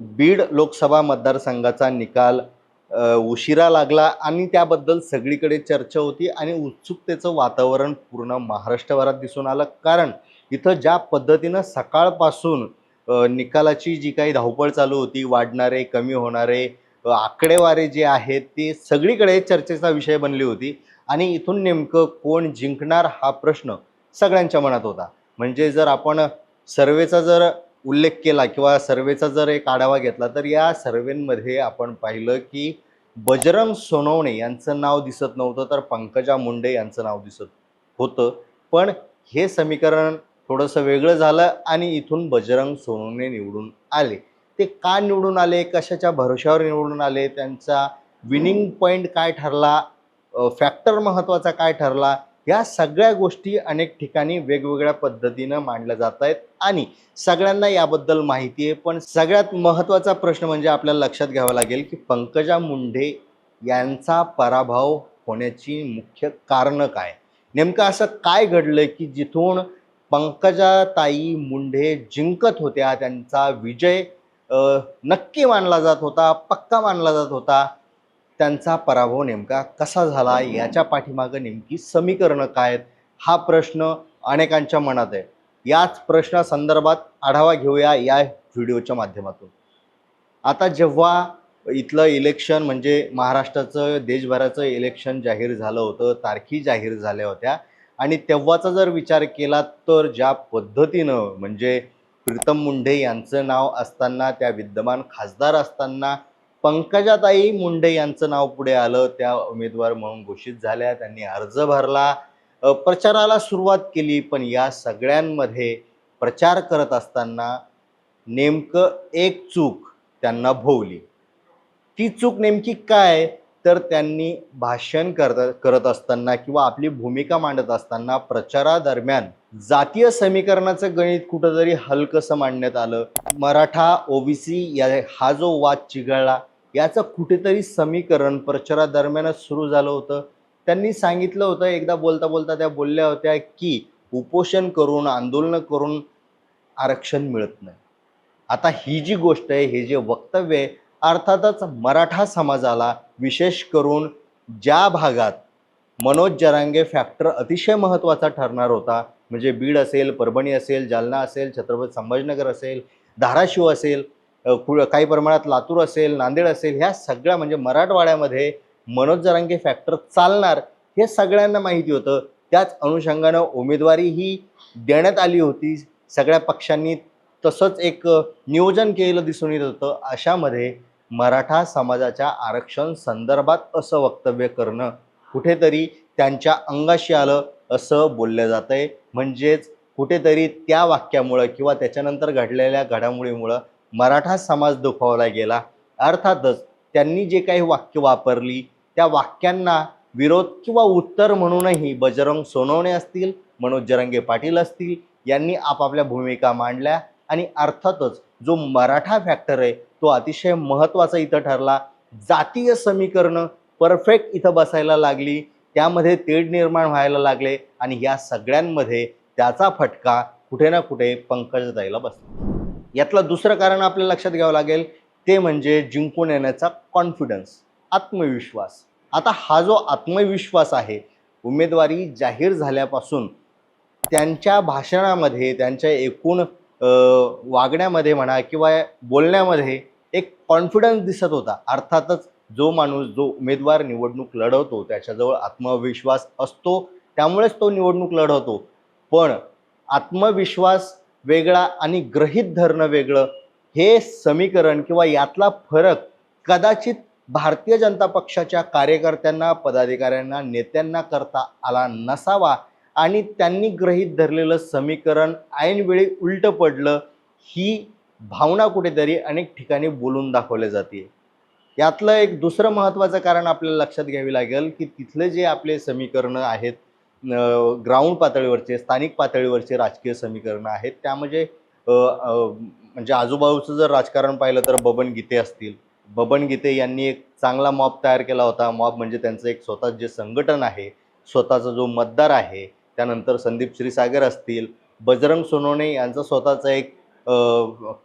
बीड लोकसभा मतदारसंघाचा निकाल उशिरा लागला आणि त्याबद्दल सगळीकडे चर्चा होती आणि उत्सुकतेचं वातावरण पूर्ण महाराष्ट्रभरात दिसून आलं. कारण इथं ज्या पद्धतीनं सकाळपासून निकालाची जी काही धावपळ चालू होती वाढणारे कमी होणारे आकडेवारे जे आहेत ते सगळीकडे चर्चेचा विषय बनली होती आणि इथून नेमकं कोण जिंकणार हा प्रश्न सगळ्यांच्या मनात होता. म्हणजे जर आपण सर्वेचा जर उल्लेख केला किंवा सर्वेचा जर एक आढावा घेतला तर या सर्वेमध्ये आपण पाहिलं की बजरंग सोनवणे यांचं नाव दिसत नव्हतं तर पंकजा मुंडे यांचं नाव दिसत होतं. पण हे समीकरण थोडंसं वेगळं झालं आणि इथून बजरंग सोनवणे निवडून आले. ते का निवडून आले? कशाच्या भरोशावर निवडून आले? त्यांचा विनिंग पॉईंट काय ठरला? फॅक्टर महत्त्वाचा काय ठरला? या सगळ्या गोष्टी अनेक ठिकाणी वेगवेगळ्या पद्धतीनं मांडल्या जात आहेत. आणि सगळ्यांना याबद्दल माहिती आहे पण सगळ्यात महत्त्वाचा प्रश्न म्हणजे आपल्याला लक्षात घ्यावा लागेल की पंकजा मुंडे यांचा पराभव होण्याची मुख्य कारणं काय? नेमकं असं काय घडलं की जिथून पंकजाताई मुंडे जिंकत होत्या त्यांचा विजय नक्की मानला जात होता पक्का मानला जात होता? त्यांचा पराभव नेमका कसा झाला? याच्या पाठीमागं नेमकी समीकरणं काय आहेत? हा प्रश्न अनेकांच्या मनात आहे. याच प्रश्नासंदर्भात आढावा घेऊया या व्हिडिओच्या माध्यमातून. आता जेव्हा इथलं इलेक्शन म्हणजे महाराष्ट्राचं देशभराचं इलेक्शन जाहीर झालं होतं तारखी जाहीर झाल्या होत्या आणि तेव्हाचा जर विचार केला तर ज्या पद्धतीनं म्हणजे प्रीतम मुंडे यांचं नाव असताना त्या विद्यमान खासदार असताना पंकजाताई मुंडे यांचं नाव पुढे आलं त्या उमेदवार म्हणून घोषित झाल्या त्यांनी अर्ज भरला. प्रचाराला सुरुवात केली पण या सगळ्यांमध्ये प्रचार करत असताना नेमकं एक चूक त्यांना भोवली. ती चूक नेमकी काय? तर त्यांनी भाषण करत करत असताना किंवा आपली भूमिका मांडत असताना प्रचारादरम्यान जातीय समीकरणाचं गणित कुठंतरी हलकंसं मांडण्यात आलं. मराठा ओबीसी या हा जो वाद चिघळला याचं कुठेतरी समीकरण प्रचारादरम्यानच सुरू झालं होतं. त्यांनी सांगितलं होतं एकदा बोलता बोलता त्या बोलल्या होत्या की उपोषण करून आंदोलनं करून आरक्षण मिळत नाही. आता ही जी गोष्ट आहे हे जे वक्तव्य आहे अर्थातच मराठा समाजाला विशेष करून ज्या भागात मनोज जरांगे फॅक्टर अतिशय महत्त्वाचा ठरणार होता म्हणजे बीड असेल परभणी असेल जालना असेल छत्रपती संभाजीनगर असेल धाराशिव असेल काही प्रमाणात लातूर असेल नांदेड असेल ह्या सगळ्या म्हणजे मराठवाड्यामध्ये मनोज जरांगे फॅक्टर चालणार हे सगळ्यांना माहिती होतं. त्याच अनुषंगानं उमेदवारी ही देण्यात आली होती. सगळ्या पक्षांनी तसंच एक नियोजन केलेलं दिसून येत होतं. अशामध्ये मराठा समाजाच्या आरक्षण संदर्भात असं वक्तव्य करणं कुठेतरी त्यांच्या अंगाशी आलं असं बोललं जात आहे म्हणजेच कुठेतरी त्या वाक्यामुळं किंवा त्याच्यानंतर घडलेल्या घडामोडीमुळं मराठा समाज दुखावला गेला. अर्थातच त्यांनी जे काही वाक्य वापरली त्या वाक्यांना विरोध किंवा उत्तर म्हणूनही बजरंग सोनवणे असतील मनोज जरंगे पाटील असतील यांनी आपापल्या भूमिका मांडल्या आणि अर्थातच जो मराठा फॅक्टर आहे तो अतिशय महत्त्वाचा इथं ठरला. जातीय समीकरणं परफेक्ट इथं बसायला लागली. त्यामध्ये तेढ निर्माण व्हायला लागले आणि या सगळ्यांमध्ये त्याचा फटका कुठे ना कुठे पंकजताईला बसला. यातलं दुसरं कारण आपल्याला लक्षात घ्यावं लागेल ते म्हणजे जिंकून येण्याचा कॉन्फिडन्स आत्मविश्वास. आता हा जो आत्मविश्वास आहे उमेदवारी जाहीर झाल्यापासून त्यांच्या भाषणामध्ये त्यांच्या एकूण वागण्यामध्ये म्हणा किंवा बोलण्यामध्ये एक कॉन्फिडन्स दिसत होता. अर्थातच जो माणूस जो उमेदवार निवडणूक लढवतो त्याच्याजवळ आत्मविश्वास असतो. त्यामुळेच तो निवडणूक लढवतो. पण आत्मविश्वास वेगळा आणि ग्रहित धरणं वेगळं हे समीकरण किंवा यातला फरक कदाचित भारतीय जनता पक्षाच्या कार्यकर्त्यांना पदाधिकाऱ्यांना नेत्यांना करता आला नसावा आणि त्यांनी गृहीत धरलेलं समीकरण ऐनवेळी उलटं पडलं ही भावना कुठेतरी अनेक ठिकाणी बोलून दाखवल्या जाते. यातलं एक दुसरं महत्त्वाचं कारण आपल्याला लक्षात घ्यावी लागेल की तिथले जे आपले समीकरणं आहेत ग्राउंड पातळीवरचे स्थानिक पातळीवरचे राजकीय समीकरणं आहेत. त्यामध्ये म्हणजे, म्हणजे आजूबाजूचं जर राजकारण पाहिलं तर बबन गीते असतील. बबन गीते यांनी एक चांगला मॉब तयार केला होता. मॉब म्हणजे त्यांचं एक स्वतः जे संघटन आहे स्वतःचा जो मतदार आहे त्यानंतर संदीप श्रीसागर असतील बजरंग सोनवणे यांचा स्वतःचा एक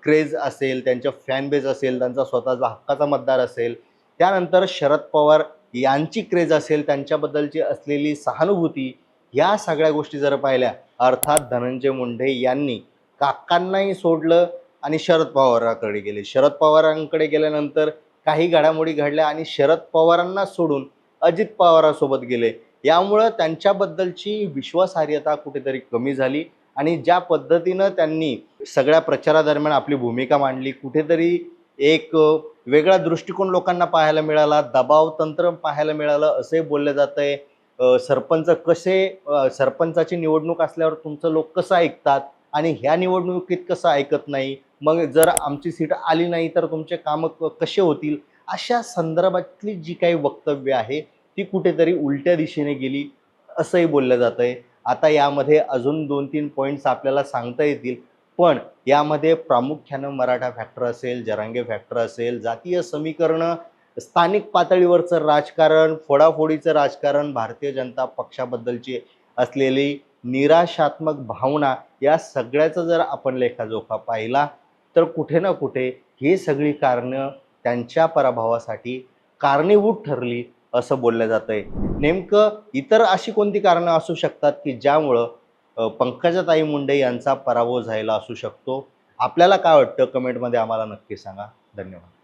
क्रेज असेल त्यांच्या फॅनबेज असेल त्यांचा स्वतःचा हक्काचा मतदार असेल. त्यानंतर शरद पवार यांची क्रेज असेल त्यांच्याबद्दलची असलेली सहानुभूती या सगळ्या गोष्टी जर पाहिल्या अर्थात धनंजय मुंडे यांनी काकांनाही सोडलं आणि शरद पवारांकडे गेले. शरद पवारांकडे गेल्यानंतर काही घडामोडी घडल्या आणि शरद पवारांना सोडून अजित पवारांसोबत गेले. यामुळं त्यांच्याबद्दलची विश्वासार्हता कुठेतरी कमी झाली आणि ज्या पद्धतीनं त्यांनी सगळ्या प्रचारादरम्यान आपली भूमिका मांडली कुठेतरी एक वेगळा दृष्टिकोन लोकांना पाहायला मिळाला दबाव तंत्र पाहायला मिळालं असे बोललं जात आहे सरपंच कसे सरपंचाची निवडणूक असल्यावर तुमचं लोक कसं ऐकतात? आणि ह्या निवडणुकीत कसं ऐकत नाही? मग जर आमची सीट आली नाही तर तुमचे कामं क- कसे होतील? अशा संदर्भातली जी काही वक्तव्य आहे ती कुठेतरी उलट्या दिशेने गेली असंही बोललं जात आहे आता यामध्ये अजून दोन तीन पॉईंट्स आपल्याला सांगता येतील. पण यामध्ये प्रामुख्यानं मराठा फॅक्टर असेल जरांगे फॅक्टर असेल जातीय समीकरणं स्थानिक पातळीवरचं राजकारण फोडाफोडीचं राजकारण भारतीय जनता पक्षाबद्दलची असलेली निराशात्मक भावना या सगळ्याचा जर आपण लेखाजोखा पाहिला तर कुठे ना कुठे ही सगळी कारणं त्यांच्या पराभवासाठी कारणीभूत ठरली असं बोललं जातं आहे नेमकं इतर अशी कोणती कारणं असू शकतात की ज्यामुळं पंकजाताई मुंडे यांचा पराभव झालेला असू शकतो? आपल्याला काय वाटतं? कमेंटमध्ये आम्हाला नक्की सांगा. धन्यवाद.